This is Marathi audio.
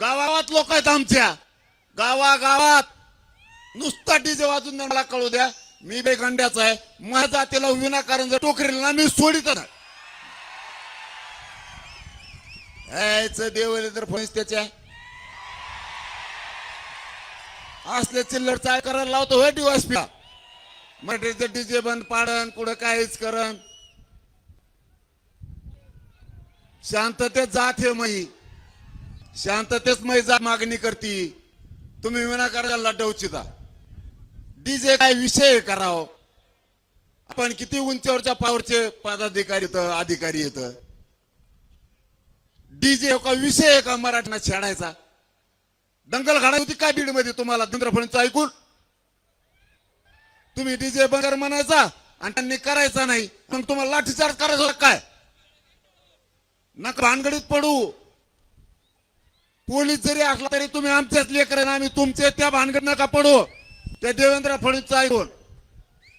गावात लोक आहेत आमच्या. गावागावात. नुसता डीजे वाजून द्या, मला कळू द्या. मी बेगंड्याचा आहे. माझ्या जातीला विनाकारण जर टोकरेल ना मी सोडित यायचं देवले तर फणीस त्याच्या असले चिल्लर चाय करायला लावतो होय डिवासपीला मराठीचं डीजे बंद पाडन कुठं काहीच करण. शांततेत जात हे मही. शांततेच मैजा मागणी करती. तुम्ही विनाकारण लढवचिता डीजे काय विषय कराव? आपण किती उंचीवरच्या पावरचे पदाधिकारी येत अधिकारी येत डीजे का विषय का मराठीना छेडायचा? दंगल घाडायची होती काय बीडमध्ये तुम्हाला चंद्रफळींचं ऐकून? तुम्ही डीजे बंगर म्हणायचा आणि त्यांनी करायचा नाही. मग तुम्हाला लाठीचार्ज करायचा काय? नका भानगडीत पडू. पोलीस जरी असला तरी तुम्ही आमच्याच लेकर आम्ही तुमचे त्या भानगड नका पडू. त्या देवेंद्र फडणवीस ऐकून.